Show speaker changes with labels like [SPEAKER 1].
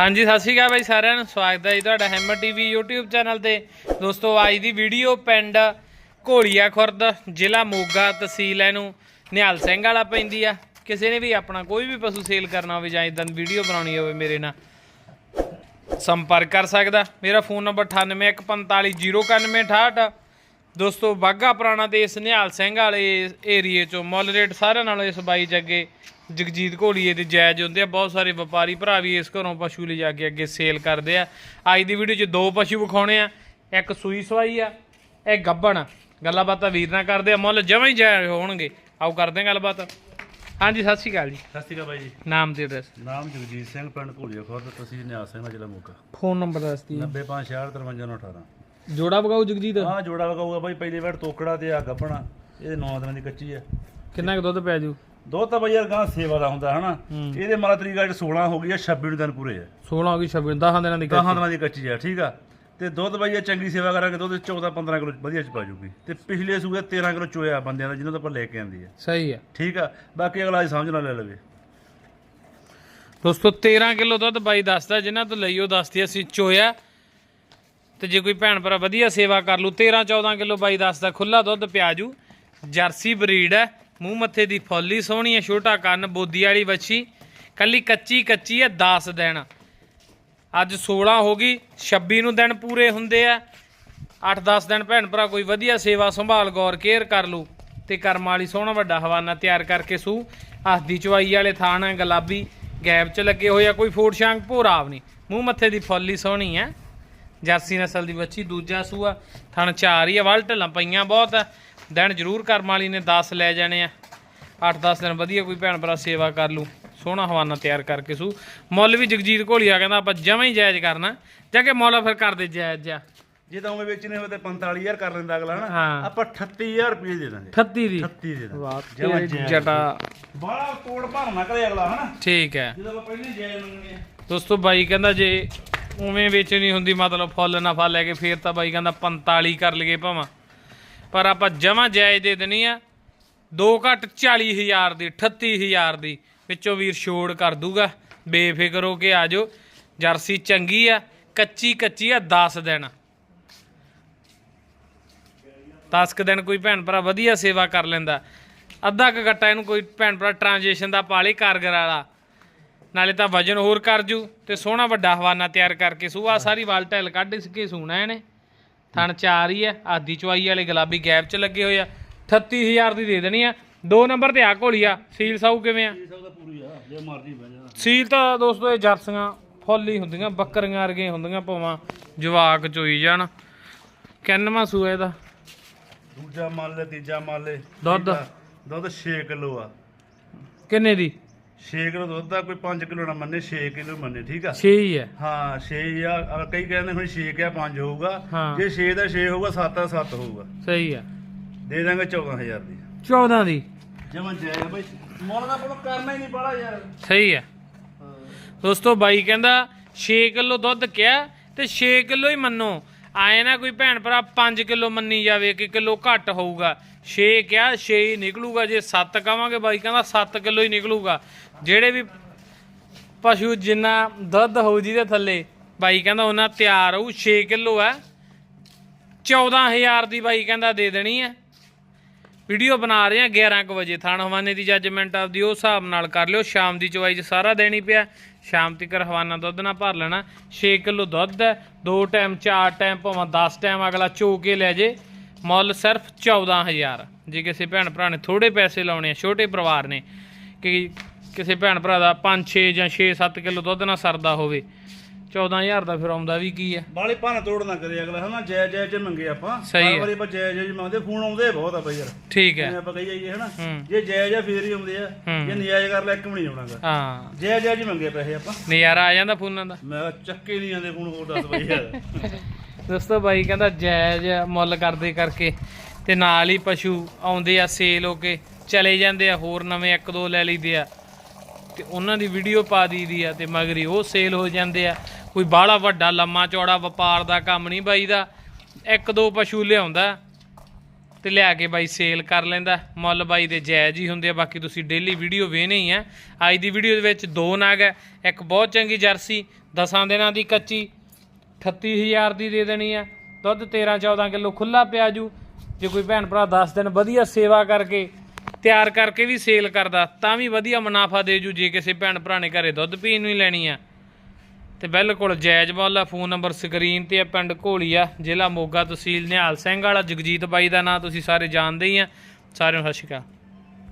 [SPEAKER 1] ਹਾਂਜੀ, ਸਤਿ ਸ਼੍ਰੀ ਅਕਾਲ ਬਾਈ ਸਾਰਿਆਂ ਨੂੰ। ਸਵਾਗਤ ਹੈ ਜੀ ਤੁਹਾਡਾ ਹੈਮਰ ਟੀਵੀ YouTube ਚੈਨਲ ਤੇ। ਦੋਸਤੋ, ਅੱਜ ਦੀ ਵੀਡੀਓ ਪਿੰਡ ਘੋਲੀਆ ਖੁਰਦ, ਜ਼ਿਲ੍ਹਾ ਮੋਗਾ ਤਹਿਸੀਲ ਇਹਨੂੰ। ਨਿਹਾਲ ਸਿੰਘ ਵਾਲਾ ਪੈਂਦੀ ਆ। ਕਿਸੇ ਨੇ ਵੀ ਆਪਣਾ ਕੋਈ ਵੀ ਪਸ਼ੂ ਸੇਲ ਕਰਨਾ ਹੋਵੇ ਜਾਂ ਇਦਾਂ ਦੀ ਵੀਡੀਓ ਬਣਾਉਣੀ ਹੋਵੇ ਮੇਰੇ ਨਾਲ, ਸੰਪਰਕ ਕਰ ਸਕਦਾ। ਮੇਰਾ ਫੋਨ ਨੰਬਰ 9814509168 ਦੋਸਤੋ ਬਾਗਾ ਪੁਰਾਣਾ ਇਸ ਨਿਹਾਲ ਸਿੰਘ ਵਾਲੇ ਏਰੀਏ ਚੋਂ ਮੁੱਲ ਰੇਟ ਸਾਰਿਆਂ ਨਾਲੋਂ ਇਸ ਬਾਈ ਚ ਅੱਗੇ ਜਗਜੀਤ ਘੋਲੀਏ ਦੇ ਜਾਇਜ਼ ਹੁੰਦੇ ਆ। ਬਹੁਤ ਸਾਰੇ ਵਪਾਰੀ ਭਰਾ ਵੀ ਇਸ ਘਰੋਂ ਪਸ਼ੂ ਲਿਜਾ ਕੇ ਅੱਗੇ ਸੇਲ ਕਰਦੇ ਆ। ਅੱਜ ਦੀ ਵੀਡੀਓ 'ਚ ਦੋ ਪਸ਼ੂ ਵਿਖਾਉਣੇ ਆ। ਇੱਕ ਸੂਈ ਸਵਾਈ ਆ ਇਹ ਗੱਬਣ। ਗੱਲਾਂ ਬਾਤਾਂ ਵੀਰ ਨਾਲ ਕਰਦੇ ਆ। ਮੁੱਲ ਜਮਾਂ ਹੀ ਜਾਇਜ਼ ਹੋਣਗੇ। ਆਓ ਕਰਦੇ ਆ ਗੱਲਬਾਤ। ਹਾਂਜੀ ਸਤਿ ਸ਼੍ਰੀ ਅਕਾਲ ਜੀ।
[SPEAKER 2] ਸਤਿ ਸ਼੍ਰੀ ਅਕਾਲ ਬਾਈ ਜੀ।
[SPEAKER 1] ਨਾਮ ਤੇ ਐਡਰੈਸ
[SPEAKER 2] ਨਾਮ ਜਗਜੀਤ ਸਿੰਘ ਪਿੰਡ ਘੋਲੀਆ ਖੁਰਦ ਤਹਿਸੀਲ ਨਿਆਸ ਸਿੰਘ ਜ਼ਿਲ੍ਹਾ ਮੋਗਾ।
[SPEAKER 1] ਫੋਨ ਨੰਬਰ ਦੱਸਦੀ
[SPEAKER 2] 9566535918
[SPEAKER 1] ਜੋੜਾ ਵਗਾਓ ਜਗਜੀਤ?
[SPEAKER 2] ਆਹ ਜੋੜਾ ਲਗਾਊਗਾ ਬਾਈ ਪਹਿਲੀ ਵਾਰ ਤੋਕੜਾ ਤੇ ਆ ਗੱਪਣਾ ਇਹ 9 ਦਿਨਾਂ ਦੀ ਕੱਚੀ ਆ।
[SPEAKER 1] ਕਿੰਨਾ ਕੁ ਦੁੱਧ ਪੈ ਜੂ?
[SPEAKER 2] ਦੋ ਤਾਂ ਬਾਈ ਯਾਰ ਗਾਂ ਸੇਵਾ ਦਾ ਹੁੰਦਾ ਹਨਾ?
[SPEAKER 1] ਹੂੰ।
[SPEAKER 2] ਇਹਦੇ ਮਾਲਾ ਤਰੀਕਾ 16 ਹੋ ਗਈ ਆ 26 ਦਿਨ ਪੂਰੇ ਆ।
[SPEAKER 1] 16 ਹੋ ਗਈ 26 10 ਦਿਨਾਂ ਦੀ
[SPEAKER 2] ਗਾਹਾਂ ਦਿਨਾਂ ਦੀ ਕੱਚੀ ਆ ਠੀਕ ਆ? ਤੇ ਦੁੱਧ ਬਾਈ ਇਹ ਚੰਗੀ ਸੇਵਾ ਕਰਾਂਗੇ ਦੁੱਧ 14 15 ਕਿਲੋ ਵਧੀਆ ਚ ਪਾ ਜੂਗੀ। ਤੇ ਪਿਛਲੇ ਸੂਏ 13 ਕਿਲੋ ਚੋਇਆ ਬੰਦਿਆਂ ਦਾ ਜਿਹਨਾਂ ਤੋਂ ਆਪਾਂ ਲੈ ਕੇ ਆਂਦੀ ਆ।
[SPEAKER 1] ਸਹੀ ਹੈ
[SPEAKER 2] ਠੀਕ ਆ? ਬਾਕੀ ਅਗਲਾ ਅੱਜ ਸਮਝ ਨਾ ਲੈ ਲਵੇ।
[SPEAKER 1] ਦੋਸਤੋ 13 ਕਿਲੋ ਦੁੱਧ ਬਾਈ ਦੱਸਦਾ ਜਿਨ੍ਹਾਂ ਤੋਂ ਲਈ ਉਹ ਦੱਸਦੀ ਅਸੀਂ ਚੋਇਆ। ਤੇ ਜੇ ਕੋਈ ਭੈਣ ਭਰਾ ਵਧੀਆ ਸੇਵਾ ਕਰ ਲੂ 13 14 ਕਿਲੋ ਬਾਈ ਦੱਸਦਾ ਖੁੱਲਾ ਦੁੱਧ ਪਿਆਜੂ, ਜਰਸੀ ਬਰੀਡ ਹੈ, ਮੂੰਹ ਮੱਥੇ ਦੀ ਫੌਲੀ ਸੋਹਣੀ ਹੈ, ਛੋਟਾ ਕੰਨ, ਬੋਦੀ ਵਾਲੀ ਵੱਛੀ, ਕੱਲੀ ਕੱਚੀ ਕੱਚੀ ਹੈ 10 ਦਿਨ। ਅੱਜ 16 ਹੋ ਗਈ 26 ਨੂੰ ਦਿਨ ਪੂਰੇ ਹੁੰਦੇ ਆ। 8-10 ਦਿਨ ਭੈਣ ਭਰਾ ਕੋਈ ਵਧੀਆ ਸੇਵਾ, ਸੰਭਾਲ, ਗੌਰ, ਕੇਅਰ ਕਰ ਲੂ ਤੇ ਕਰਮ ਵਾਲੀ ਸੋਹਣਾ ਵੱਡਾ ਹਵਾਨਾ ਤਿਆਰ ਕਰਕੇ ਸੂ। ਹੱਥ ਦੀ ਚਵਾਈ ਵਾਲੇ ਥਾਣ ਹੈ, ਗੁਲਾਬੀ ਗੈਪ 'ਚ ਲੱਗੇ ਹੋਏ ਆ, ਕੋਈ ਫੋੜ ਸ਼ਾਂਗ ਭੋਰਾਵ ਨਹੀਂ। ਮੂੰਹ ਮੱਥੇ ਦੀ ਫੌਲੀ ਸੋਹਣੀ ਹੈ। ਜਰਸੀ ਨਸਲ ਦੀ ਬੱਚੀ ਦੂਜਾ ਸੂਆ ਥਣ ਚਾਰ ਹੀ ਆ ਵੱਲ ਢਲਾਂ ਪਈਆਂ ਬਹੁਤ ਆ। ਦਿਨ ਜ਼ਰੂਰ ਕਰਮ ਵਾਲੀ ਨੇ 10 ਲੈ ਜਾਣੇ ਆ। 8-10 ਦਿਨ ਵਧੀਆ ਕੋਈ ਭੈਣ ਭਰਾ ਸੇਵਾ ਕਰ ਲੂ ਸੋਹਣਾ ਹਵਾਨਾ ਤਿਆਰ ਕਰਕੇ ਸੂ। ਮੁੱਲ ਵੀ ਜਗਜੀਤ ਘੋਲੀਆ ਕਹਿੰਦਾ ਆਪਾਂ ਜਮਾਂ ਹੀ ਜਾਇਜ਼ ਕਰਨਾ। ਜਾਂ ਕਿ ਮੁੱਲ ਫਿਰ ਕਰਦੇ ਜਾਇਜ਼ ਜਾ
[SPEAKER 2] ਜੇ ਤਾਂ ਉਵੇਂ ਵੇਚਣੇ ਹੋਵੇ ਤੇ 45000 ਕਰ ਲੈਂਦਾ ਅਗਲਾ
[SPEAKER 1] ਹਾਂ।
[SPEAKER 2] ਆਪਾਂ 38000 ਰੁਪਏ ਦੇ ਦਾਂਗੇ।
[SPEAKER 1] 38 ਦੀ?
[SPEAKER 2] 38 ਦੇ ਦਾਂਗੇ।
[SPEAKER 1] ਜਟਾ।
[SPEAKER 2] ਬਾਹਲਾ ਤੋੜ ਭਰ ਨਾ ਕਰੇ ਅਗਲਾ ਹਨਾ?
[SPEAKER 1] ਠੀਕ ਹੈ।
[SPEAKER 2] ਜਦੋਂ ਆਪਾਂ ਪਹਿਲੇ ਜਾਇਜ਼ ਮੰਗਣੇ ਆ।
[SPEAKER 1] ਦੋਸਤੋ ਬਾਈ ਕਹਿੰਦਾ ਜੇ ਉਵੇਂ ਵੇਚਣੀ ਹੁੰਦੀ, ਮਤਲਬ ਫੁੱਲ ਨਾ ਫਲ ਲੈ ਕੇ ਫੇਰ ਤਾਂ ਬਾਈ ਕਹਿੰਦਾ 45 ਕਰ ਲਈਏ ਭਾਵਾਂ। ਪਰ ਆਪਾਂ ਜਮਾਂ ਜਾਇਜ਼ ਦੇ ਦੇਣੀ ਆ 2 ਘੱਟ 40000 ਦੀ 38000 ਦੀ, ਵਿੱਚੋਂ ਵੀਰ ਛੋੜ ਕਰ ਦੂਗਾ। ਬੇਫਿਕਰ ਹੋ ਕੇ ਆਜੋ ਜਰਸੀ ਚੰਗੀ ਆ, ਕੱਚੀ ਕੱਚੀ ਆ 10 ਦਿਨ। 10 ਕੁ ਦਿਨ ਕੋਈ ਭੈਣ ਭਰਾ ਵਧੀਆ ਸੇਵਾ ਕਰ ਲੈਂਦਾ। ਅੱਧਾ ਕੁ ਗੱਟਾ ਇਹਨੂੰ ਕੋਈ ਭੈਣ ਭਰਾ ਟ੍ਰਾਂਜੀਸ਼ਨ ਦਾ ਪਾਲੇ ਕਾਰਗਰ ਵਾਲਾ। ਨਾਲੇ ਤਾਂ ਵਜਨ ਹੋਰ ਕਰ ਜੂ ਤੇ ਸੋਹਣਾ ਵੱਡਾ ਹਵਾਨਾ ਤਿਆਰ ਕਰਕੇ ਸੂਆ ਸਾਰੀ ਵਾਲ ਢਿੱਲ ਕੱਢ ਕੇ ਸੂਣਾ ਇਹਨੇ। ਥਣ ਚਾਰ ਹੀ ਆ ਆਦੀ ਚਵਾਈ ਵਾਲੇ ਗੁਲਾਬੀ ਗੈਪ ਚ ਲੱਗੇ ਹੋਏ ਆ। 38000 ਦੀ ਦੇ ਦੇਣੀ ਆ। ਦੋ ਨੰਬਰ ਤੇ ਆ ਘੋਲੀਆ ਸੀਲ ਸਾਊ ਕਿਵੇਂ ਆ?
[SPEAKER 2] ਆ
[SPEAKER 1] ਸੀਲ ਤਾਂ ਦੋਸਤੋ ਇਹ ਜਰਸੀਆਂ ਫੁੱਲ ਹੀ ਹੁੰਦੀਆਂ ਬੱਕਰੀਆਂ ਵਰਗੀਆਂ ਹੁੰਦੀਆਂ ਭਾਵਾਂ ਜਵਾਕ ਚੋਈ ਜਾਣ। ਕਿੰਨਵਾਂ ਸੂਆ ਇਹਦਾ?
[SPEAKER 2] ਦੂਜਾ ਮੰਨ ਲੈ ਤੀਜਾ ਮੰਨ ਲੈ
[SPEAKER 1] ਦੁੱਧ?
[SPEAKER 2] ਆ। ਦੁੱਧ 6 ਕਿਲੋ ਆ।
[SPEAKER 1] ਕਿੰਨੇ ਦੀ?
[SPEAKER 2] 6 ਕਿਲੋ ਦੁੱਧ ਦਾ ਕੋਈ 5 ਕਿਲੋ ਨਾ ਮੰਨੇ 6 ਕਿਲੋ ਮੰਨੇ ਠੀਕ ਆ?
[SPEAKER 1] 6 ਹੀ ਹੈ
[SPEAKER 2] ਹਾਂ 6 ਆ। ਅ, ਕਈ ਕਹਿੰਦੇ ਹੁਣ 6 ਕਿਆ 5 ਹੋਊਗਾ
[SPEAKER 1] ਹਾਂ।
[SPEAKER 2] ਜੇ 6 ਦਾ 6 ਹੋਊਗਾ 7 ਦਾ 7 ਹੋਊਗਾ।
[SPEAKER 1] ਸਹੀ ਆ।
[SPEAKER 2] ਦੇ ਦਾਂਗੇ 14000 ਦੀ।
[SPEAKER 1] 14 ਦੀ।
[SPEAKER 2] ਜਮਨ ਜਾਏਗਾ ਬਾਈ। ਮੁੱਲ ਦਾ ਆਪਾਂ ਕਰਨਾ ਹੀ ਨਹੀਂ ਬੜਾ ਯਾਰ।
[SPEAKER 1] ਸਹੀ ਆ। ਦੋਸਤੋ ਬਾਈ ਕਹਿੰਦਾ 6 ਕਿਲੋ ਦੁੱਧ ਕਿਹਾ ਤੇ 6 ਕਿਲੋ ਹੀ ਮੰਨੋ। ਆਏ ਨਾ ਕੋਈ ਭੈਣ ਭਰਾ 5 ਕਿਲੋ ਮੰਨੀ ਜਾਵੇ ਕਿ ਕਿਲੋ ਘੱਟ ਹੋਊਗਾ। 6 ਕਿਹਾ 6 ਹੀ ਨਿਕਲੂਗਾ। ਜੇ 7 ਕਵਾਂਗੇ ਬਾਈ ਕਹਿੰਦਾ 7 ਕਿਲੋ ਹੀ ਨਿਕਲੂਗਾ। ਜਿਹੜੇ ਵੀ ਪਸ਼ੂ ਜਿੰਨਾ ਦੁੱਧ ਹੋਊ ਜਿਹਦੇ ਥੱਲੇ, ਬਾਈ ਕਹਿੰਦਾ ਉਹਨਾਂ ਤਿਆਰ ਹੋਊ 6 ਕਿਲੋ ਹੈ। 14000 ਦੀ ਬਾਈ ਕਹਿੰਦਾ ਦੇ ਦੇਣੀ ਹੈ। ਵੀਡੀਓ ਬਣਾ ਰਹੇ ਆ 11 ਕੁ ਵਜੇ। ਥਾਣ ਹਵਾਨੇ ਦੀ ਜੱਜਮੈਂਟ ਆਪਦੀ ਉਹ ਹਿਸਾਬ ਨਾਲ ਕਰ ਲਿਓ। ਸ਼ਾਮ ਦੀ ਚਵਾਈ 'ਚ ਸਾਰਾ ਦੇਣੀ ਪਿਆ। ਸ਼ਾਮ ਤੱਕ ਹਵਾਨਾ ਦੁੱਧ ਨਾ ਭਰ ਲੈਣਾ। 6 ਕਿਲੋ ਦੁੱਧ ਹੈ। ਦੋ ਟਾਈਮ, ਚਾਰ ਟਾਈਮ, ਭਾਵੇਂ 10 ਟਾਈਮ ਅਗਲਾ ਚੋ ਕੇ ਲੈ ਜੇ। ਮੁੱਲ ਸਿਰਫ 14000 ਜੇ ਕਿਸੇ ਭੈਣ ਭਰਾ ਨੇ ਥੋੜੇ ਪੈਸੇ ਲਾਉਣੇ ਆ, ਛੋਟੇ ਪਰਿਵਾਰ ਨੇ, ਕਿ ਕਿਸੇ ਭੈਣ ਭਰਾ ਦਾ 5 6 ਜਾਂ 6 7 ਕਿਲੋ ਦੁੱਧ ਨਾ ਸਰਦਾ ਹੋਵੇ 14000 ਦਾ ਫਿਰ ਆਉਂਦਾ ਵੀ ਕੀ ਹੈ?
[SPEAKER 2] ਬਾਲੇ ਭੰਨ ਤੋੜ ਨਾ ਕਰੇ ਅਗਲਾ ਹਨਾ? ਜੈ ਜੈ ਚ ਮੰਗੇ ਆਪਾਂ।
[SPEAKER 1] ਸਹੀ ਹੈ।
[SPEAKER 2] ਵਾਰੀ ਆਪਾਂ ਜੈ ਜੈ ਚ ਮੰਗਦੇ ਫੋਨ ਆਉਂਦੇ ਬਹੁਤ ਆ ਬਈ ਯਾਰ।
[SPEAKER 1] ਠੀਕ ਹੈ।
[SPEAKER 2] ਜਿਵੇਂ ਆਪਾਂ ਕਹੀ ਜਾਈਏ ਹਨਾ?
[SPEAKER 1] ਹੂੰ।
[SPEAKER 2] ਜੇ ਜੈ ਜੈ ਫੇਰ ਹੀ ਆਉਂਦੇ ਆ
[SPEAKER 1] ਹੂੰ।
[SPEAKER 2] ਜੇ ਨਜਾਇਜ਼ ਕਰ ਲੈ ਇੱਕ ਵੀ ਨਹੀਂ ਆਉਣਾਗਾ
[SPEAKER 1] ਹਾਂ।
[SPEAKER 2] ਜੈ ਜੈ ਜੀ ਮੰਗੇ ਪੈਸੇ ਆਪਾਂ।
[SPEAKER 1] ਨਜ਼ਾਰਾ ਆ ਜਾਂਦਾ ਫੋਨਾਂ ਦਾ।
[SPEAKER 2] ਮੈਂ ਕਿਹਾ ਚੱਕੇ ਨਹੀਂ ਆਂਦੇ ਫੋਨ ਹੋਰ ਦੱਸ ਬਈ ਯਾਰ।
[SPEAKER 1] ਦੋਸਤੋ ਬਾਈ ਕਹਿੰਦਾ ਜਾਇਜ਼ ਮੁੱਲ ਕਰਦੇ ਕਰਕੇ ਤੇ ਨਾਲ ਹੀ ਪਸ਼ੂ ਆਉਂਦੇ ਆ ਸੇਲ ਹੋ ਕੇ ਚਲੇ ਜਾਂਦੇ ਆ ਹੋਰ ਨਵੇਂ ਇੱਕ ਦੋ ਲੈ ਲਈਦੇ ਆ। ਤੇ ਉਹਨਾਂ ਦੀ ਵੀਡੀਓ ਪਾ ਦਈਦੀ ਆ ਤੇ ਮਗਰੀ ਉਹ ਸੇਲ ਹੋ ਜਾਂਦੇ ਆ। ਕੋਈ ਬਾਹਲਾ ਵੱਡਾ ਲੰਮਾ ਚੌੜਾ ਵਪਾਰ ਦਾ ਕੰਮ ਨਹੀਂ ਬਾਈ ਦਾ ਇੱਕ ਦੋ ਪਸ਼ੂ ਲਿਆਉਂਦਾ ਤੇ ਲਿਆ ਕੇ ਬਾਈ ਸੇਲ ਕਰ ਲੈਂਦਾ। ਮੁੱਲ ਬਾਈ ਦੇ ਜਾਇਜ਼ ਹੀ ਹੁੰਦੇ ਆ, ਬਾਕੀ ਤੁਸੀਂ ਡੇਲੀ ਵੀਡੀਓ ਵੇਖਣੇ ਹੀ ਆ। ਅੱਜ ਦੀ ਵੀਡੀਓ ਦੇ ਵਿੱਚ ਦੋ ਨਾਗ ਹੈ ਇੱਕ ਬਹੁਤ ਚੰਗੀ ਜਰਸੀ, ਦਸਾਂ ਦਿਨਾਂ ਦੀ ਕੱਚੀ 38000 ਦੀ ਦੇ ਦੇਣੀ ਆ। ਦੁੱਧ 13 14 ਕਿਲੋ ਖੁੱਲਾ ਪਿਆ ਜੂ। ਜੇ ਕੋਈ ਭੈਣ ਭਰਾ 10 ਦਿਨ ਵਧੀਆ ਸੇਵਾ ਕਰਕੇ ਤਿਆਰ ਕਰਕੇ ਵੀ ਸੇਲ ਕਰਦਾ, ਤਾਂ ਵੀ ਵਧੀਆ ਮੁਨਾਫਾ ਦੇ ਜੂ ਜੇ ਕਿਸੇ ਭੈਣ ਭਰਾ ਨੇ ਘਰੇ ਦੁੱਧ ਪੀਣ ਨੂੰ ਹੀ ਲੈਣੀ ਆ। ਤੇ ਬਿਲਕੁਲ ਜਾਇਜ਼ ਮੁੱਲ ਆ, ਫੋਨ ਨੰਬਰ ਸਕਰੀਨ ਤੇ ਆ, ਪਿੰਡ ਘੋਲੀਆ ਜ਼ਿਲ੍ਹਾ ਮੋਗਾ ਤਹਿਸੀਲ ਨਿਹਾਲ ਸਿੰਘ ਵਾਲਾ, ਜਗਜੀਤ ਬਾਈ ਦਾ ਨਾਂ ਤੁਸੀਂ ਸਾਰੇ ਜਾਣਦੇ ਹੀ ਆ। ਸਾਰਿਆਂ ਨੂੰ ਸਤਿ ਸ਼੍ਰੀ ਅਕਾਲ।